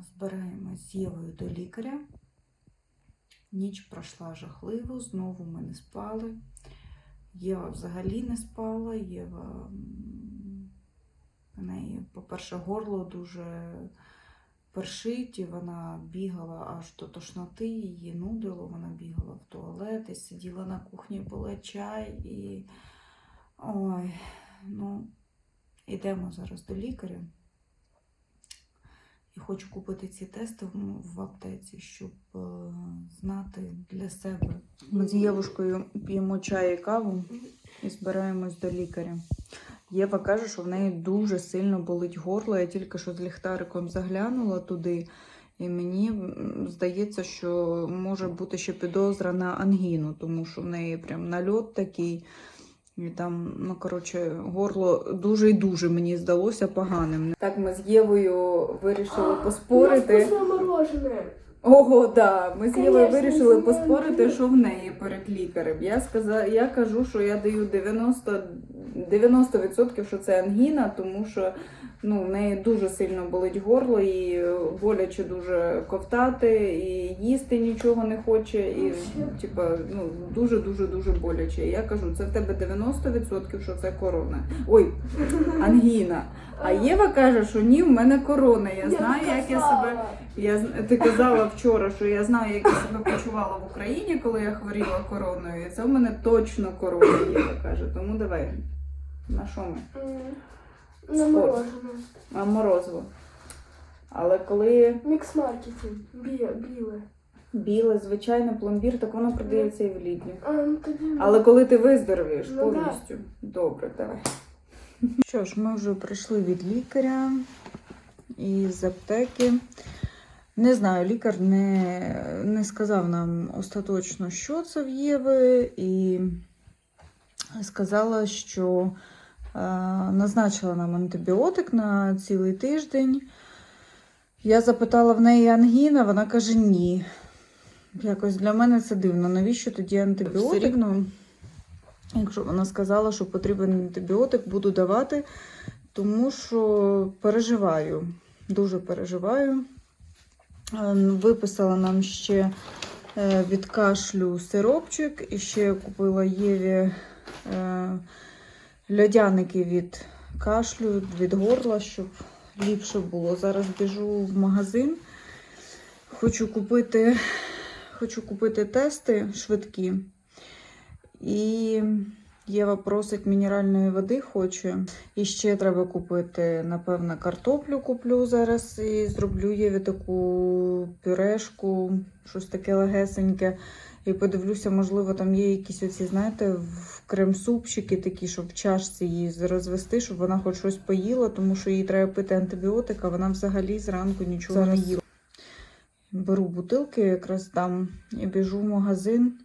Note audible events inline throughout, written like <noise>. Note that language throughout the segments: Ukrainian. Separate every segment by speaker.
Speaker 1: Збираємось з Євою до лікаря. Ніч пройшла жахливо, знову ми не спали. Єва взагалі не спала. Єва в неї, по-перше, горло дуже першить, і вона бігала аж до тошноти, її нудило, вона бігала в туалет і сиділа на кухні, пила чай і. Ой, ну, йдемо зараз до лікаря. Хочу купити ці тести в, в аптеці, щоб е, знати для себе. Ми з Євушкою п'ємо чай і каву і збираємось до лікаря. Єва каже, що в неї дуже сильно болить горло. Я тільки що з ліхтариком заглянула туди, і мені здається, що може бути ще підозра на ангіну, тому що в неї прям нальот такий. І там, ну коротше, горло дуже і дуже мені здалося поганим. Так, ми з Євою вирішили поспорити.
Speaker 2: морожене.
Speaker 1: Ого, да. Ми з Євою
Speaker 2: Конечно,
Speaker 1: вирішили
Speaker 2: знаю.
Speaker 1: поспорити, що в неї перед лікарем. Я сказала, я кажу, що я даю 90, 90% що це ангіна, тому що ну, в неї дуже сильно болить горло і боляче дуже ковтати, і їсти нічого не хоче, і типа, ну, дуже дуже дуже боляче. Я кажу, це в тебе 90% що це корона. Ой, <laughs> ангіна. А Єва каже, що ні, в мене корона. Я знаю, як я себе. Я ти казала вчора, що я знаю, як я себе почувала в Україні, коли я хворіла короною. І це в мене точно корона Єва каже. Тому давай. На що ми?
Speaker 2: На
Speaker 1: Спорт.
Speaker 2: мороженое.
Speaker 1: А морозиво. Але коли
Speaker 2: Микс маркетинг. Біле, біле.
Speaker 1: біле, звичайно, пломбір, так воно продається і в лідлі.
Speaker 2: А, ну.
Speaker 1: Але коли ти виздоровієш
Speaker 2: Ну, да.
Speaker 1: повністю. Добре, давай. Що ж, ми вже прийшли від лікаря і з аптеки. Не знаю, лікар не, не сказав нам остаточно, що це в Єви, і сказала, що назначила нам антибіотик на цілий тиждень. Я запитала в неї ангіна, вона каже ні. Якось для мене це дивно. Навіщо тоді антибіотик? Рівно, якщо вона сказала, що потрібен антибіотик, буду давати, тому що переживаю, дуже переживаю. Е, Виписала нам ще е, від кашлю сиропчик і ще купила Єві е, льодяники від кашлю, від горла, щоб ліпше було. Зараз біжу в магазин. Хочу купити, хочу купити тести швидкі. І Єва просить мінеральної води, хоче. І ще треба купити, напевно, картоплю куплю зараз і зроблю Єві таку пюрешку, щось таке легесеньке. І подивлюся, можливо, там є якісь оці, знаєте, в крем-супчики такі, щоб в чашці її розвести, щоб вона хоч щось поїла, тому що їй треба пити антибіотик, а вона взагалі зранку нічого не їла. Беру бутилки, якраз там і біжу в магазин.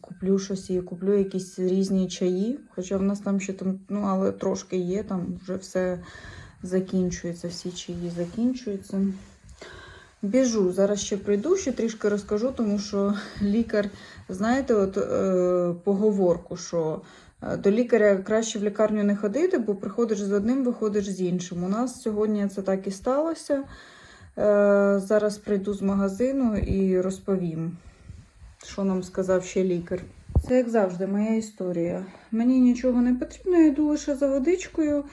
Speaker 1: Куплю щось і куплю якісь різні чаї. Хоча в нас там ще там, ну, але трошки є, там вже все закінчується, всі чаї закінчуються. Біжу, зараз ще прийду, ще трішки розкажу, тому що <laughs> лікар, знаєте, от е, поговорку, що е, до лікаря краще в лікарню не ходити, бо приходиш з одним, виходиш з іншим. У нас сьогодні це так і сталося. Е, зараз прийду з магазину і розповім, що нам сказав ще лікар. Це, як завжди, моя історія. Мені нічого не потрібно, я йду лише за водичкою,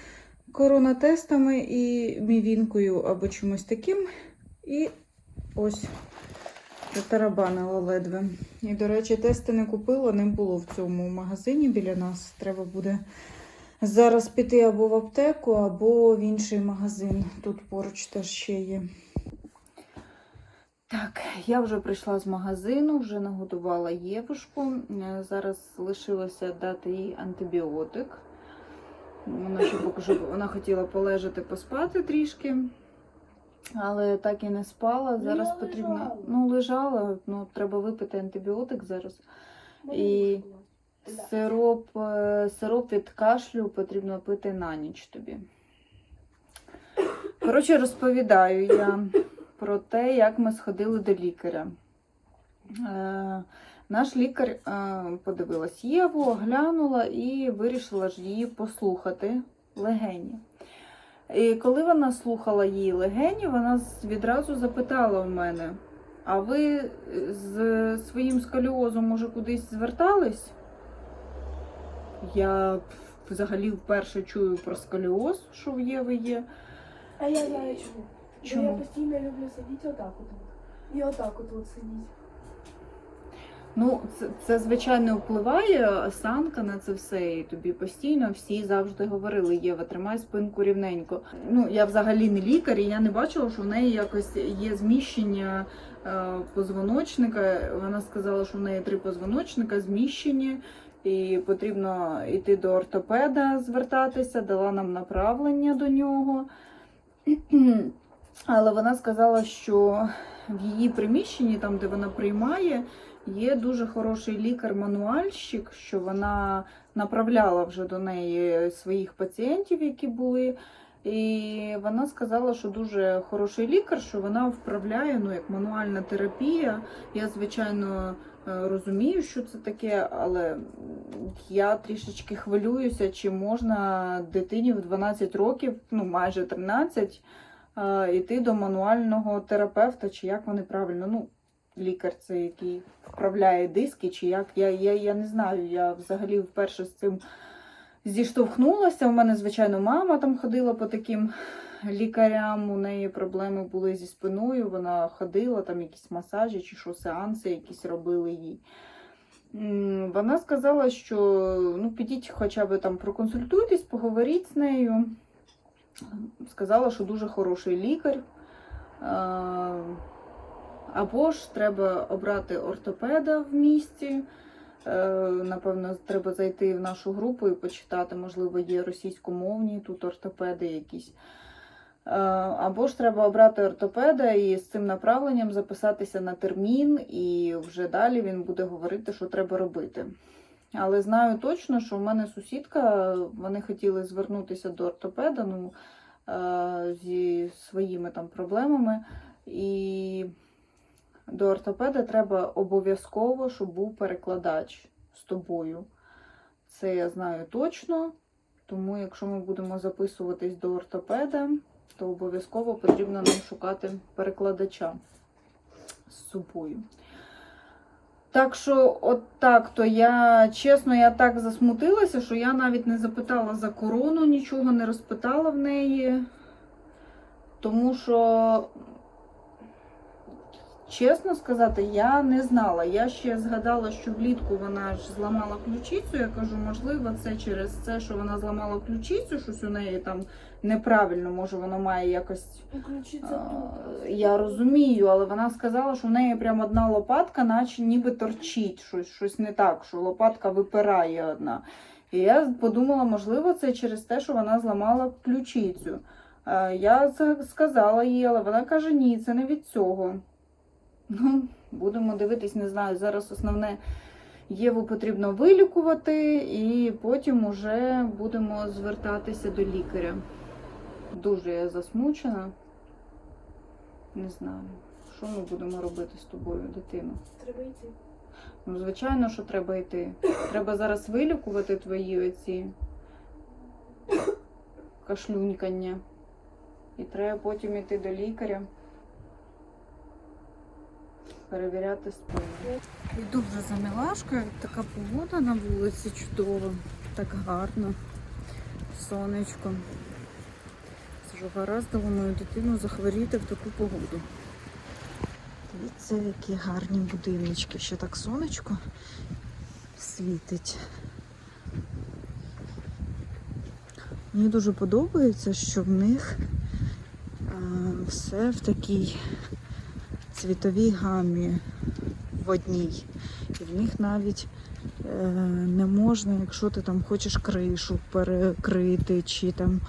Speaker 1: коронатестами і мівінкою або чимось таким. І ось затарабанила ледве. І, до речі, тести не купила, не було в цьому магазині біля нас. Треба буде зараз піти або в аптеку, або в інший магазин. Тут поруч теж ще є. Так, я вже прийшла з магазину, вже нагодувала Євушку. Е, Зараз лишилося дати їй антибіотик. Вона ще вона хотіла полежати, поспати трішки. Але так і не спала. Зараз
Speaker 2: я
Speaker 1: потрібно.
Speaker 2: лежала.
Speaker 1: Ну, лежала, ну треба випити антибіотик зараз. І сироп, е, сироп від кашлю потрібно пити на ніч тобі. Коротше, розповідаю я про те, як ми сходили до лікаря. Е, наш лікар е, подивилась Єву, оглянула і вирішила ж її послухати легені. І коли вона слухала її легені, вона відразу запитала у мене: а ви з своїм сколіозом уже кудись звертались? Я взагалі вперше чую про сколіоз, що в Єви є.
Speaker 2: А я знаю чому. Бо я постійно люблю сидіти отак от. І отак от, от сидіти.
Speaker 1: Ну, це, це звичайно впливає осанка на це все. І тобі постійно всі завжди говорили: Єва, тримай спинку рівненько. Ну, я взагалі не лікар, і я не бачила, що в неї якось є зміщення е, позвоночника. Вона сказала, що в неї три позвоночника зміщені, і потрібно йти до ортопеда, звертатися, дала нам направлення до нього. Але вона сказала, що в її приміщенні, там, де вона приймає, Є дуже хороший лікар-мануальщик, що вона направляла вже до неї своїх пацієнтів, які були. І вона сказала, що дуже хороший лікар, що вона вправляє ну, як мануальна терапія. Я, звичайно, е, розумію, що це таке, але я трішечки хвилююся, чи можна дитині в 12 років, ну майже 13, е, йти до мануального терапевта, чи як вони правильно. Ну, лікар це який вправляє диски, чи як. Я, я, я не знаю. Я взагалі вперше з цим зіштовхнулася. У мене, звичайно, мама там ходила по таким лікарям. У неї проблеми були зі спиною. Вона ходила, там якісь масажі чи що, сеанси якісь робили їй. Вона сказала, що ну, підіть хоча б там проконсультуйтесь, поговоріть з нею. Сказала, що дуже хороший лікар. Або ж треба обрати ортопеда в місті. Е, Напевно, треба зайти в нашу групу і почитати, можливо, є російськомовні тут ортопеди якісь. Е, Або ж треба обрати ортопеда і з цим направленням записатися на термін, і вже далі він буде говорити, що треба робити. Але знаю точно, що в мене сусідка, вони хотіли звернутися до ортопеда ну, е, зі своїми там проблемами. І до ортопеда треба обов'язково, щоб був перекладач з тобою. Це я знаю точно. Тому, якщо ми будемо записуватись до ортопеда, то обов'язково потрібно нам шукати перекладача з собою. Так що, от так, то я чесно, я так засмутилася, що я навіть не запитала за корону, нічого не розпитала в неї. Тому що Чесно сказати, я не знала. Я ще згадала, що влітку вона ж зламала ключицю. Я кажу, можливо, це через це, що вона зламала ключицю, щось у неї там неправильно, може воно має якось.
Speaker 2: Включиться
Speaker 1: а. Я розумію, але вона сказала, що в неї прям одна лопатка, наче ніби торчить, щось, щось не так, що лопатка випирає одна. І я подумала, можливо, це через те, що вона зламала ключицю. Е, Я це сказала їй, але вона каже, ні, це не від цього. Ну, будемо дивитись, не знаю. Зараз основне Єву потрібно вилікувати, і потім уже будемо звертатися до лікаря. Дуже я засмучена. Не знаю, що ми будемо робити з тобою, дитино.
Speaker 2: Треба йти.
Speaker 1: Ну, звичайно, що треба йти. Треба зараз вилікувати твої оці кашлюнькання. І треба потім йти до лікаря. Перевіряти спину. Йду вже за Мілашкою. Така погода на вулиці чудова. Так гарно. Сонечко. Це ж гараздило мою дитину захворіти в таку погоду. Дивіться, які гарні будиночки. Ще так сонечко світить. Мені дуже подобається, що в них а, все в такій цвітовій гамі в одній. І в них навіть е, не можна, якщо ти там хочеш кришу перекрити чи там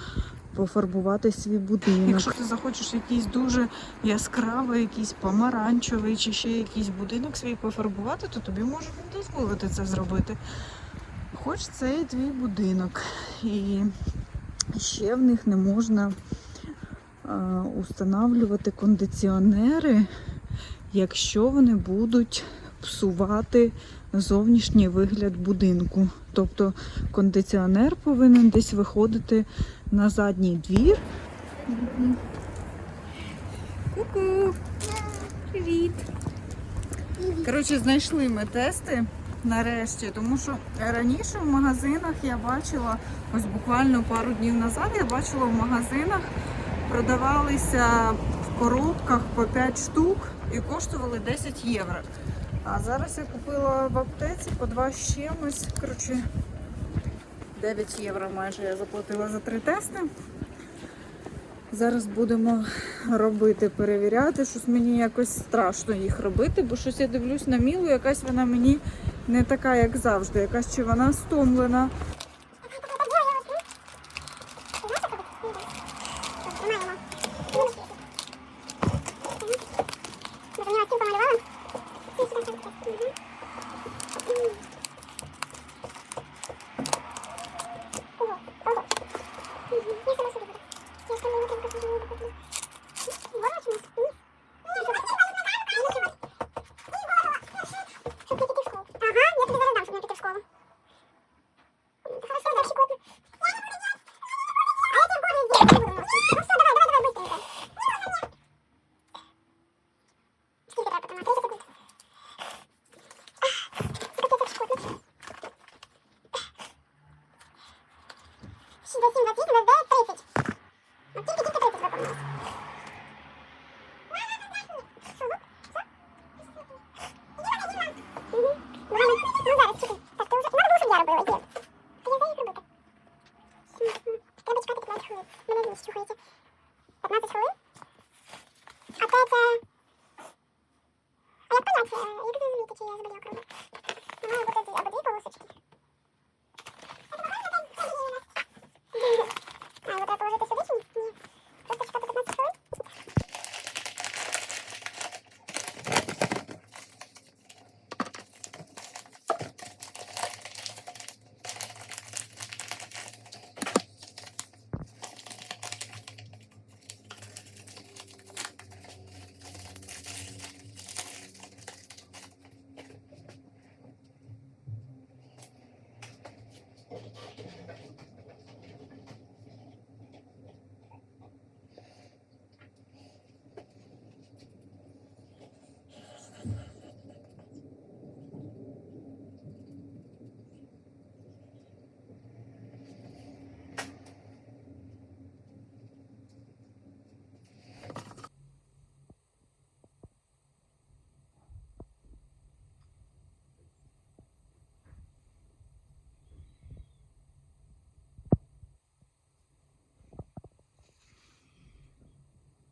Speaker 1: пофарбувати свій будинок. Якщо ти захочеш якийсь дуже яскравий, якийсь помаранчевий чи ще якийсь будинок свій пофарбувати, то тобі можуть не дозволити це зробити. Хоч це і твій будинок. І ще в них не можна е, устанавлювати кондиціонери, якщо вони будуть псувати зовнішній вигляд будинку. Тобто кондиціонер повинен десь виходити на задній двір. Ку-ку! Привіт! Коротше, знайшли ми тести нарешті, тому що раніше в магазинах я бачила, ось буквально пару днів назад я бачила в магазинах продавалися коробках по 5 штук і коштували 10 євро. А зараз я купила в аптеці по 2 з чимось. Коротше, 9 євро майже я заплатила за три тести. Зараз будемо робити, перевіряти. Щось мені якось страшно їх робити, бо щось я дивлюсь на мілу, якась вона мені не така, як завжди. Якась чи вона стомлена.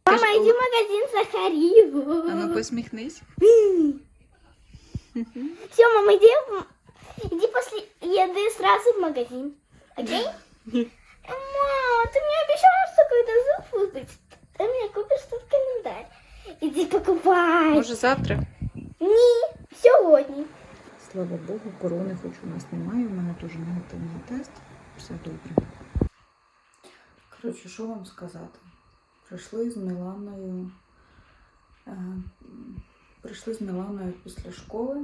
Speaker 1: Мама, иди
Speaker 3: в магазин Захарию.
Speaker 1: А ну посміхнись. <laughs>
Speaker 3: Все, мама, иди, в- иди после еды сразу в магазин. Окей? Мама, <laughs> ты мне обещала, что когда запустить, ты мне купишь тот календарь. Иди покупай.
Speaker 1: Може завтра?
Speaker 3: Ні, сьогодні.
Speaker 1: Слава Богу, корони хоч у нас немає, у мене дуже негативний тест. Все добре. Коротше, що вам сказати? Прийшли з Міланою. Е, прийшли з Міланою після школи.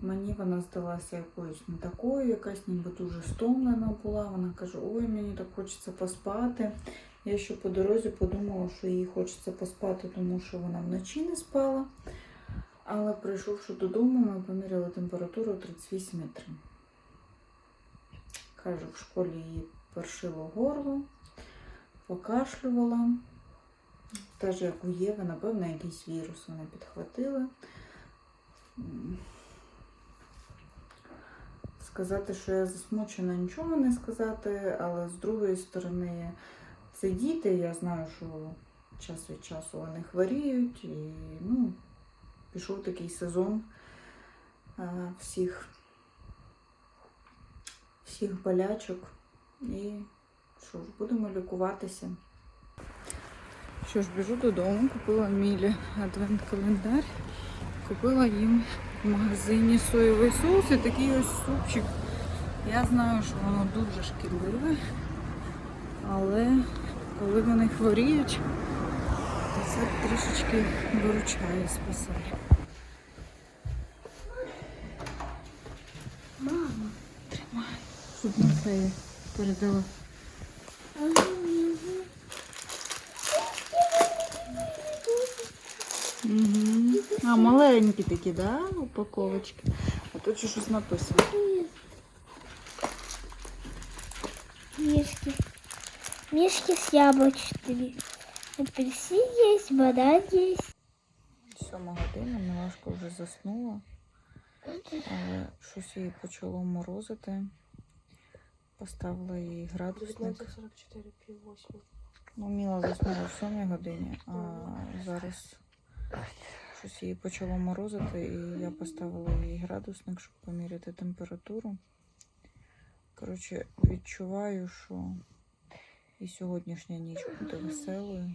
Speaker 1: Мені вона здалася якоюсь не такою, якась ніби дуже стомлена була. Вона каже, ой, мені так хочеться поспати. Я ще по дорозі подумала, що їй хочеться поспати, тому що вона вночі не спала. Але прийшовши додому, ми поміряли температуру 38,3. Каже, в школі її першило горло, покашлювала. Теж як у Єви, напевно, якийсь вірус вона підхватила. Сказати, що я засмучена, нічого не сказати, але з другої сторони, це діти, я знаю, що час від часу вони хворіють і ну, пішов такий сезон всіх, всіх болячок. І що ж, будемо лікуватися. Що ж, біжу додому, купила Мілі адвент-календар. Купила їм в магазині соєвий соус і такий ось супчик. Я знаю, що воно дуже шкідливе, але коли вони хворіють, то це трішечки виручає, спасає.
Speaker 3: Мама.
Speaker 1: Тримай, на феї передала. Угу. А маленькі такі, да, упаковочки. А тут ще щось написано.
Speaker 3: Мишки. Мишки с яблочными. Апельсин есть, банан есть.
Speaker 1: Сьома година, Мілашка вже заснула, але щось її почало морозити. Поставила їй градусник.
Speaker 2: 44, пів 8.
Speaker 1: Ну, Міла заснула в сьомій годині, а зараз щось її почало морозити, і я поставила їй градусник, щоб поміряти температуру. Коротше, відчуваю, що і сьогоднішня ніч буде веселою.